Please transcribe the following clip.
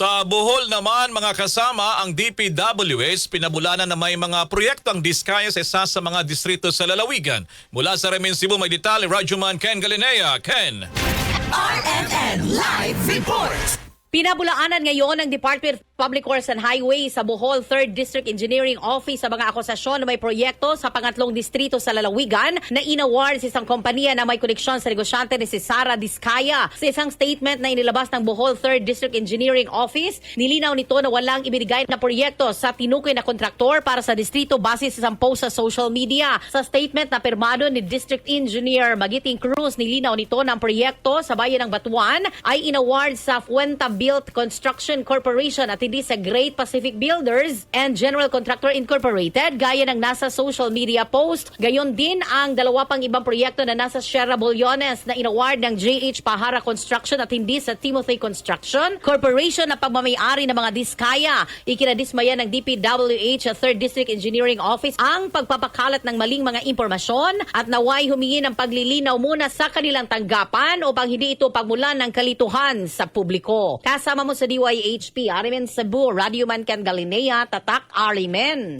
Sa Bohol naman mga kasama ang DPWS pinabulanan na may mga proyektong diskaya sa isa sa mga distrito sa lalawigan. Mula sa Remin Cebu may detalye Rajuman Ken Galinea. Ken! RNN Live Report. Pinabulaanan ngayon ng Department of Public Works and Highways sa Bohol 3rd District Engineering Office sa mga akusasyon na may proyekto sa pangatlong distrito sa Lalawigan na inaward sa isang kompanya na may koneksyon sa negosyante ni si Sara Diskaya. Sa isang statement na inilabas ng Bohol 3rd District Engineering Office, nilinaw nito na walang ibinigay na proyekto sa tinukoy na kontraktor para sa distrito base sa isang post sa social media. Sa statement na pirmado ni District Engineer Magiting Cruz, nilinaw nito na ang proyekto sa bayan ng Batuan ay inaward sa Fuenta Built Construction Corporation at hindi sa Great Pacific Builders and General Contractor Incorporated gaya ng nasa social media post. Gayon din ang dalawa pang ibang proyekto na nasa Sierra Bolyones na inaward ng JH Pahara Construction at hindi sa Timothy Construction Corporation na pagmamayari ng mga diskaya. Ikinadismaya ng DPWH at 3rd District Engineering Office ang pagpapakalat ng maling mga impormasyon at naway humingi ng paglilinaw muna sa kanilang tanggapan upang hindi ito pagmulan ng kalituhan sa publiko. Kasama mo sa DYHP, Arimen Cebu, Radio Man Can Galinea, Tatak Arimen.